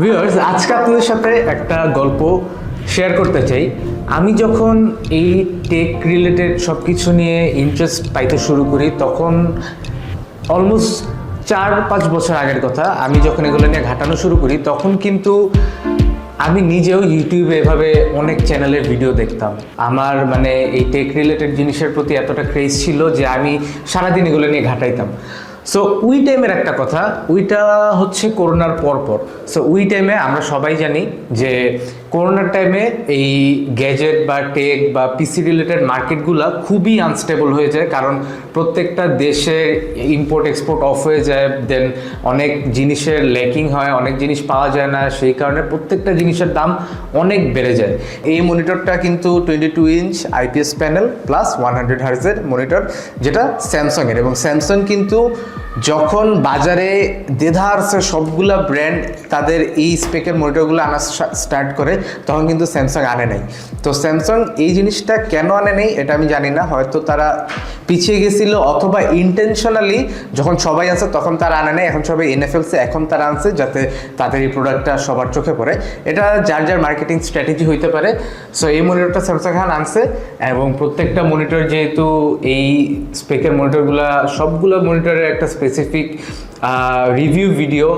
Viewers আজকে আপনাদের সাথে একটা গল্প শেয়ার করতে চাই। আমি যখন এই টেক রিলেটেড সব কিছু নিয়ে ইন্টারেস্ট পাইতে শুরু করি, তখন অলমোস্ট চার পাঁচ বছর আগের কথা, আমি যখন এগুলো নিয়ে ঘাটানো শুরু করি, তখন কিন্তু আমি নিজেও ইউটিউবে এভাবে অনেক চ্যানেলের ভিডিও দেখতাম। আমার মানে এই টেক রিলেটেড জিনিসের প্রতি এতটা ক্রেজ ছিল যে আমি সারাদিন এগুলো নিয়ে ঘাটাইতাম। সো উই টাইমের একটা কথা উইটা হচ্ছে করোনার পরপর। সো উই টাইমে আমরা সবাই জানি যে করোনার টাইমে এই গ্যাজেট বা টেক বা পিসি রিলেটেড মার্কেটগুলো খুবই আনস্টেবল হয়ে যায়, কারণ প্রত্যেকটা দেশে ইম্পোর্ট এক্সপোর্ট অফ হয়ে যায় দেন অনেক জিনিসের ল্যাকিং হয়, অনেক জিনিস পাওয়া যায় না, সেই কারণে প্রত্যেকটা জিনিসের দাম অনেক বেড়ে যায়। এই মনিটরটা কিন্তু twenty two inch IPS panel plus one hundred হার্জের monitor যেটা স্যামসাংয়ের এবং স্যামসাং কিন্তু যখন বাজারে দেধারসে সবগুলা ব্র্যান্ড তাদের এই স্পেকের মনিটরগুলো আনা স্টার্ট করে, তখন কিন্তু স্যামসাং আনে নাই। তো স্যামসাং এই জিনিসটা কেন আনে নেই এটা আমি জানি না, হয়তো তারা পিছিয়ে গেছিল অথবা ইন্টেনশনালি যখন সবাই আছে তখন তারা আনে নেই, এখন সবাই এনে ফেলছে এখন তারা আনছে যাতে তাদের এই প্রোডাক্টটা সবার চোখে পড়ে। এটা যার যার মার্কেটিং স্ট্র্যাটেজি হইতে পারে। সো এই মনিটরটা স্যামসাং খান আনছে এবং প্রত্যেকটা মনিটর যেহেতু এই স্পেকের মনিটরগুলো সবগুলো মনিটরের একটা স্পেসিফিক রিভিউ ভিডিও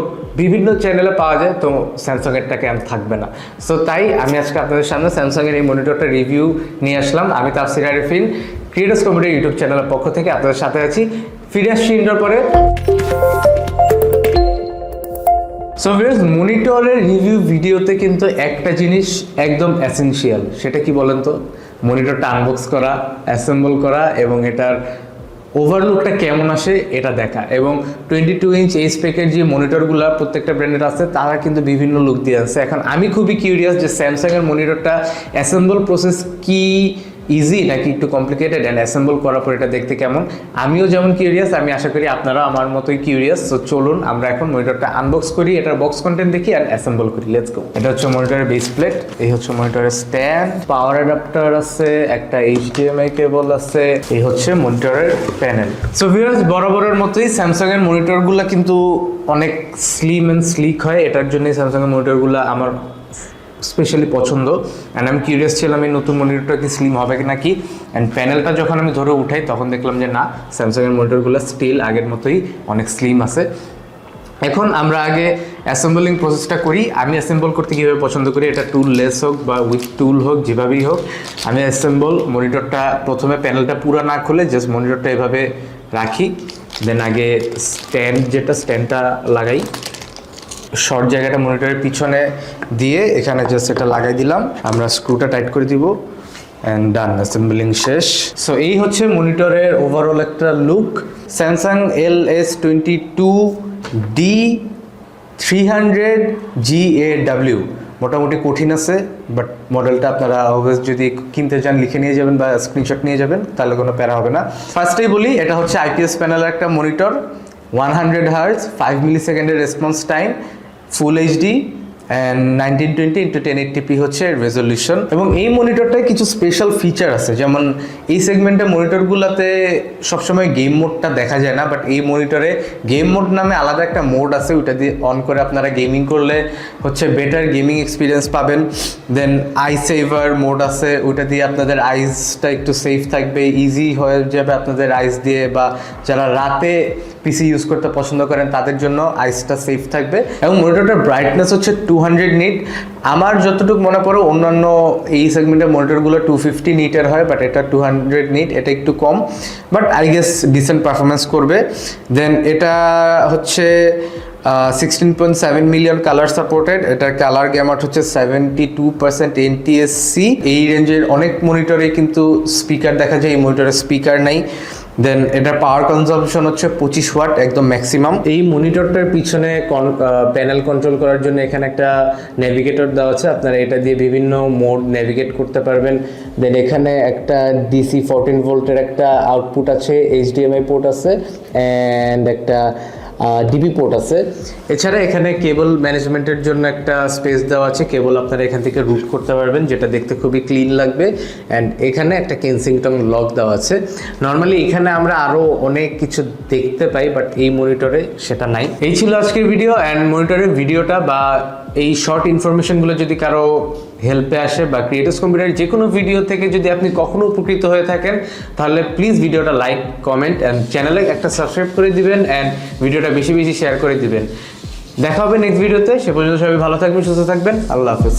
বিভিন্ন চ্যানেলে পাওয়া যায়, তো স্যামসাংয়েরটাকে আর থাকবে না। সো তাই আমি আজকে আপনাদের সামনে স্যামসাংয়ের এই মনিটরটা রিভিউ নিয়ে আসলাম। আমি তাফসির আরিফিন ক্রিয়েটার্স কমিটির ইউটিউব চ্যানেলের পক্ষ থেকে আপনাদের সাথে আছি। ফিরে আসছি ইন্টার পরে। সো ভিউয়ার্স মনিটরের রিভিউ ভিডিওতে কিন্তু একটা জিনিস একদম এসেনশিয়াল সেটা কি বলেন তো? মনিটরটা আনবক্স করা অ্যাসেম্বল করা এবং এটার ওভারলুকটা কেমন আসে এটা দেখা। এবং টোয়েন্টি টু ইঞ্চ এইচ প্যাকের যে মনিটরগুলো প্রত্যেকটা ব্র্যান্ডের আছে, তারা কিন্তু বিভিন্ন লুক দিয়ে আছে এখন আমি খুবই কিউরিয়াস যে স্যামসাংয়ের মনিটরটা অ্যাসেম্বল প্রসেস কি ইজি নাকি একটু কমপ্লিকেটেড অ্যান্ড অ্যাসেম্বল করার পর এটা দেখতে কেমন? আমিও যেমন কিউরিয়াস আমি আশা করি আপনারাও আমার মতোই কিউরিয়াস তো চলুন আমরা এখন মনিটরটা আনবক্স করি, এটার বক্স কন্টেন্ট দেখি অ্যান্ড অ্যাসেম্বল করি। লেটস গো এটা হচ্ছে মনিটরের বেস প্লেট এই হচ্ছে মনিটরের স্ট্যান্ড পাওয়ার অ্যাডাপ্টার আছে, একটা এইচডিএমআই কেবল আছে, এই হচ্ছে মনিটরের প্যানেল সো ভিউয়ার্স বরাবরের মতোই স্যামসাং এর মনিটরগুলো কিন্তু অনেক স্লিম অ্যান্ড স্লিক হয়, এটার জন্যই স্যামসাং এর মনিটরগুলো আমার স্পেশালি পছন্দ অ্যান্ড আমি কিউরিয়াস ছিলাম এই নতুন মনিটরটা কি স্লিম হবে কি নাকি অ্যান্ড প্যানেলটা যখন আমি ধরে উঠাই, তখন দেখলাম যে না স্যামসাংয়ের মনিটরগুলো স্টিল আগের মতোই অনেক স্লিম আছে। এখন আমরা আগে অ্যাসেম্বলিং প্রসেসটা করি। আমি অ্যাসেম্বল করতে কীভাবে পছন্দ করি, এটা টুল লেস হোক বা উইথ টুল হোক, যেভাবেই হোক, আমি অ্যাসেম্বল মনিটরটা প্রথমে প্যানেলটা পুরো না খুলে জাস্ট মনিটরটা এভাবে রাখি। দেন আগে স্ট্যান্ড যেটা স্ট্যান্ডটা লাগাই। শর্ট জায়গাটা মনিটরের পিছনে দিয়ে এখানে জাস্ট এটা লাগাই দিলাম। আমরা স্ক্রুটা টাইট করে দিব। অ্যান্ড ডান অ্যাসেম্বলিং শেষ। সো এই হচ্ছে মনিটরের ওভারঅল একটা look Samsung L S twenty two D three hundred G A W মোটামুটি কঠিন আছে বাট মডেলটা আপনারা অলওয়েজ যদি কিনতে চান, লিখে নিয়ে যাবেন বা স্ক্রিনশট নিয়ে যাবেন, তাহলে কোনো প্যারা হবে না। ফার্স্টেই বলি, এটা হচ্ছে আইপিএস প্যানেলের একটা monitor one hundred hertz five milli সেকেন্ডের response time full HD and nineteen twenty into ten eighty p হচ্ছে রেজলিউশন এবং এই মনিটরটায় কিছু স্পেশাল ফিচার আছে। যেমন এই সেগমেন্টের মনিটরগুলোতে সবসময় গেম মোডটা দেখা যায় না বাট এই মনিটরে গেম মোড নামে আলাদা একটা মোড আছে, ওইটা দিয়ে অন করে আপনারা গেমিং করলে হচ্ছে বেটার গেমিং এক্সপিরিয়েন্স পাবেন। দেন আই সেভার মোড আছে, ওইটা দিয়ে আপনাদের আইসটা একটু সেফ থাকবে ইজি হয়ে যাবে আপনাদের আইস দিয়ে, বা যারা রাতে পিসি ইউজ করতে পছন্দ করেন, তাদের জন্য আইসটা সেফ থাকবে। এবং মনিটরটার ব্রাইটনেস হচ্ছে টু হান্ড্রেড নিট আমার যতটুকু মনে পড়ে, অন্যান্য এই সেগমেন্টের মনিটরগুলো টু ফিফটি নিটের হয় বাট এটা টু হান্ড্রেড নিট এটা একটু কম। But I guess decent performance করবে। দেন এটা হচ্ছে sixteen point seven million colour supported এটার কালার গ্যামার্ট হচ্ছে সেভেন্টি টু পার্সেন্ট এনটিএসসি এই রেঞ্জের অনেক মনিটরে কিন্তু স্পিকার দেখা যায়, এই মনিটরে স্পিকার নাই। দেন এটা পাওয়ার কনজাম্পশন হচ্ছে পঁচিশ ওয়াট একদম ম্যাক্সিমাম এই মনিটরটার পিছনে প্যানেল কন্ট্রোল করার জন্য এখানে একটা নেভিগেটর দেওয়া আছে। আপনারা এটা দিয়ে বিভিন্ন মোড নেভিগেট করতে পারবেন। দেন এখানে একটা ডিসি ফোরটিন ভোল্টের একটা আউটপুট আছে এইচডিএমআই পোর্ট আছে অ্যান্ড একটা ডিবি পোর্ট আছে। এছাড়া এখানে কেবল ম্যানেজমেন্টের জন্য একটা স্পেস দেওয়া আছে। কেবল আপনারা এখান থেকে রুট করতে পারবেন, যেটা দেখতে খুবই ক্লিন লাগবে। অ্যান্ড এখানে একটা কেনসিংটন লক দেওয়া আছে। নর্মালি এখানে আমরা আরও অনেক কিছু দেখতে পাই বাট এই মনিটরে সেটা নাই। এই ছিল আজকের ভিডিও অ্যান্ড মনিটরের ভিডিওটা বা এই শর্ট ইনফরমেশনগুলো যদি কারও হেল্পে আসে বা ক্রিয়েটার্স কম্পিউটার যে কোনো ভিডিও থেকে যদি আপনি কখনো উপকৃত হয়ে থাকেন, তাহলে প্লিজ ভিডিওটা লাইক কমেন্ট অ্যান্ড চ্যানেলে একটা সাবস্ক্রাইব করে দিবেন অ্যান্ড ভিডিওটা বেশি বেশি শেয়ার করে দিবেন। দেখা হবে নেক্সট ভিডিওতে সে পর্যন্ত সবাই ভালো থাকবেন, সুস্থ থাকবেন। আল্লাহ হাফিজ।